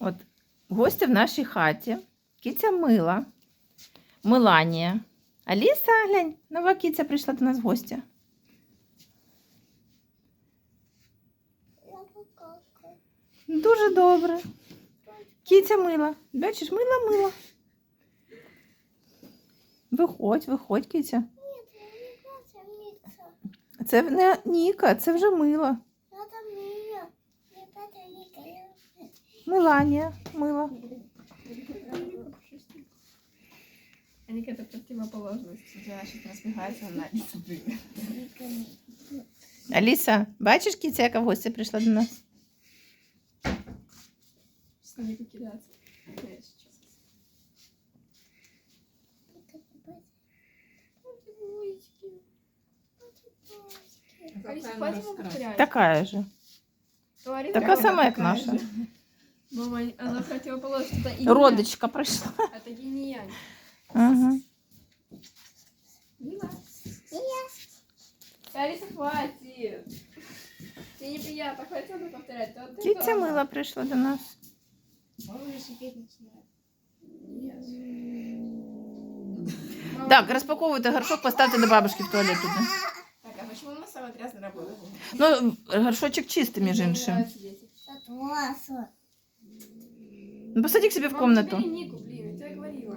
От гості в нашій хаті. Кіця мила. Миланія. Аліса, глянь, нова кіця прийшла до нас в гості. Дуже добре. Кіця мила. Бачиш, мила мила. Виходь, виходь, кіця. Це не Ніка, це вже мила. никого. Миланія, мила. Они это противоположность. Она сейчас разбегается, она не собрит. Аліса, бачиш кіця, яка в гості прийшла до нас? С ними покидаться. Я сейчас. Алиса, хватит ему повторять. Така же. Говори, Така прямо сама, як такая наша. же. Мама, она противоположность. Это инь Родичка прийшла. Это гинь и янь. Ага. Мила. Алиса, хватит. Тебе неприятно, хватит это повторять. То ты Кіця тоже. мила прийшла до нас. Мама уже шипеть начинает. Нет. Мама, Так, розпаковуйте горшок, поставте до бабушки в туалет туди. Так, а почему у нас самая грязная работа? Ну, горшочок чистий, між Мне іншим. нравится дети. Согласна. Ну, посади к себе в Мам, комнату. забери Нику, блин, я тебе говорила.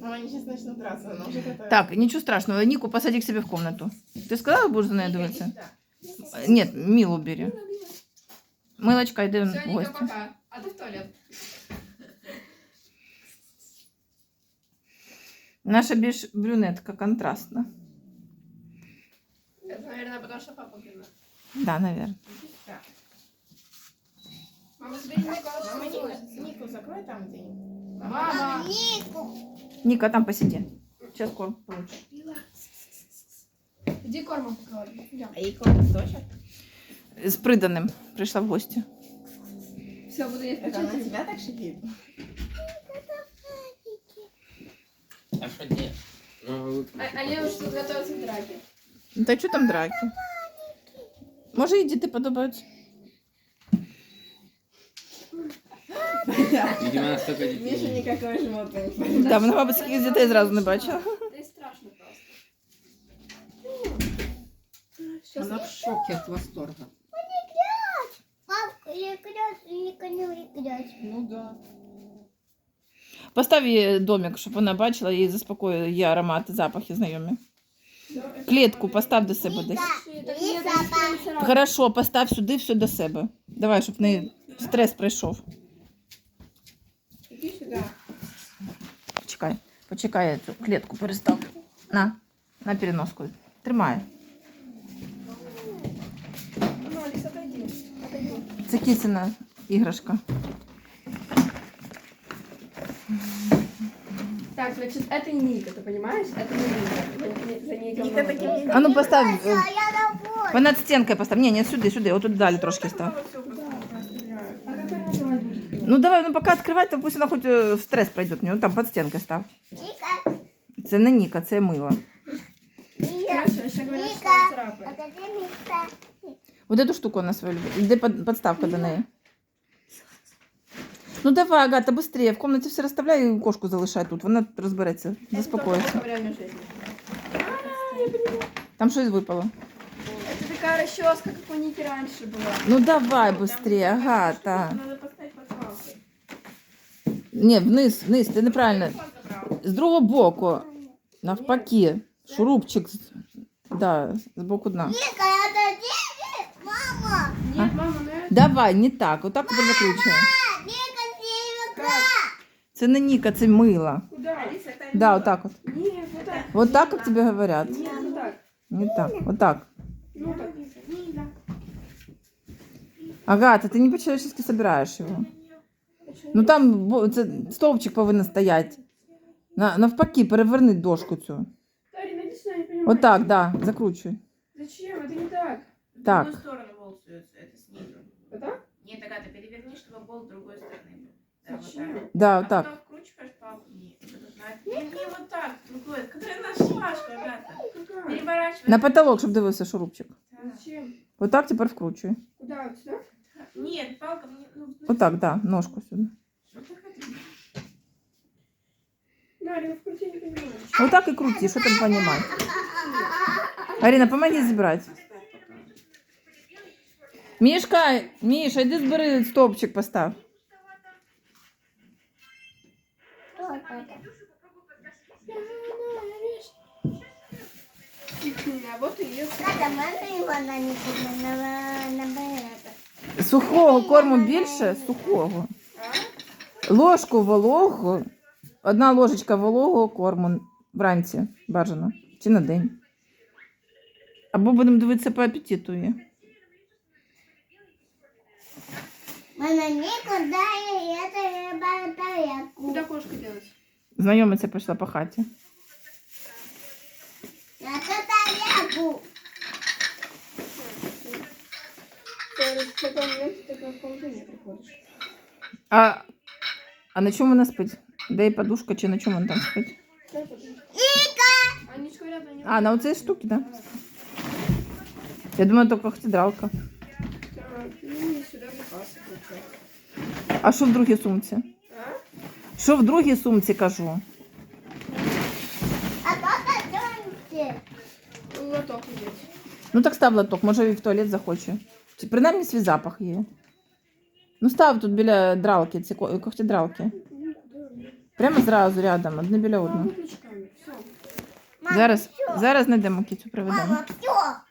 Мама, они сейчас начнут драться, она уже готова. Так, нічого страшного, Ніку посади к себе в комнату. Ти сказала, будеш за нею Ника, дивитися? иди сюда. Ні, Мілу бери. Мила, Мила. Милочка, йди в Все, Ника, гості. пока. А ты в туалет. Наша більш брюнетка контрастна. Это, наверное, потому что папа блин. Да, наверное. Мама, забери Нику, она Мама, сейчас Нику, будет. Нику закрой там где-нибудь. Мама. Нику. Ніка, там посиди. Сейчас корм получишь. Мила. Иди кормом покрой. Идем. А ей комнат точно? З приданим прийшла в гості. Все, буду есть Это она печенье. тебя так шипит? А що ні? Ну, А, а Лена что готовится к драке. Ну, Та що там драки? Може, і діти подобаються? Видимо, настолько Миша дітей. никакой животный. Так, вона, мабуть, скільки дітей зразу не бачила. И страшно просто. Она в шоке от восторга. Папка, я грязь, Ника не грязь. Ну да. Постав їй домик, щоб вона бачила і заспокоїла її аромати, запахи знайомі. Клітку постав до себе десь. Не. Хорошо, постав сюди все до себе. Давай, щоб в неї стрес пройшов. Иди сюда. Почекай, почекай, я цю клітку переставлю. На, на переноску. Тримай. Ну, Алис, отойди. Отойди. Це кісіна іграшка. Так, значит, это Ника, ты понимаешь? Это не Ника. За- За Никой Ника много таким тоже. не А ну постав. А е, я домой. Понад стінкою постав. Ні, ні, сюди, сюди. Отут далі трошки став. Ну давай, ну поки відкривай, то пусть вона хоч е, в стрес пройде. в нього. Там під стінкою став. Ника. Це не Ніка, це мило. Ника. Хорошо, еще говорят, что Ника. она царапает. Академика. Вот эту штуку вона свою любить. Де под- подставка до неї? Ну давай, Агата, быстрее. В комнаті все розставляй і кошку залишай тут. Вона розбереться, заспокоїться. Это в реальной жизни. Там щось випало. Это такая расческа, как у Ники раньше была. Ну давай быстрее, Агата. Надо поставить под палкой. Ні, вниз, вниз, ти неправильно. З другого боку. Навпаки. Шурупчик. з- Да, з боку дна. Ника, это дети? Мама. Нет, мама, ну это... Давай, не так. Отак тебе закручуємо. А, Ника, девочка. Це не Ніка, це мила. Куда? Алиса, это Да, вот так вот. Нет, вот так. Вот так, как тебе говорят. Нет, вот так. Не так, вот так. Ну так. Агата, ты не по-человечески собираешь его. Ну там бо- це стовпчик повинен стояти. На, навпаки, переверни дошку цю. Тарина, иди сюда, я не понимаю. Вот так, да, закручуй. Зачем? Это не так. В Так. другую сторону болт суется, это снизу. Вот так? Нет, Агата, переверни, чтобы болт с другой стороны был. Да, вот Зачем? так. Да, А так. потом вкручиваешь палку. Не, не, не вот так, другой, которая на шпажку, Агата. Какая? Переворачивай. На потолок, щоб дивився шурупчик. Да. Зачем? Вот так тепер вкручуй. Куда? Вот сюда? Нет, палка мне... Вот так, да, ножку сюда. Вот так и понимаешь. Отак крути, що там понімати. Арина, помоги забрать. Мишка, Міша, иди збери стопчик постав. Вот и Сухого корму більше, сухого. Ложку вологу, одна ложечка вологого корму вранці бажано. Чи на день. Або будемо дивитися по апетиту. є. Мене нікуди я треба тарілку. Куда кошка делать? Знайомиця пішла по хаті. Я тарілку. В. А, а на чому вона спить? Де їй подушка чи на чому вона там спить? Рядом не А, на оцій штуці, так? Да? Я думаю. Ну не сюда. А що в другій сумці? А? Що в другій сумці кажу? А то танці. Лоток идет. Ну так став лоток, може і в туалет захоче. Принаймні свій запах є. Ну став тут біля дралки, ці ко- когтедралки. Прямо зразу рядом, одне біля одного. Зараз, зараз знайдемо кіцю приведемо. Мама, все.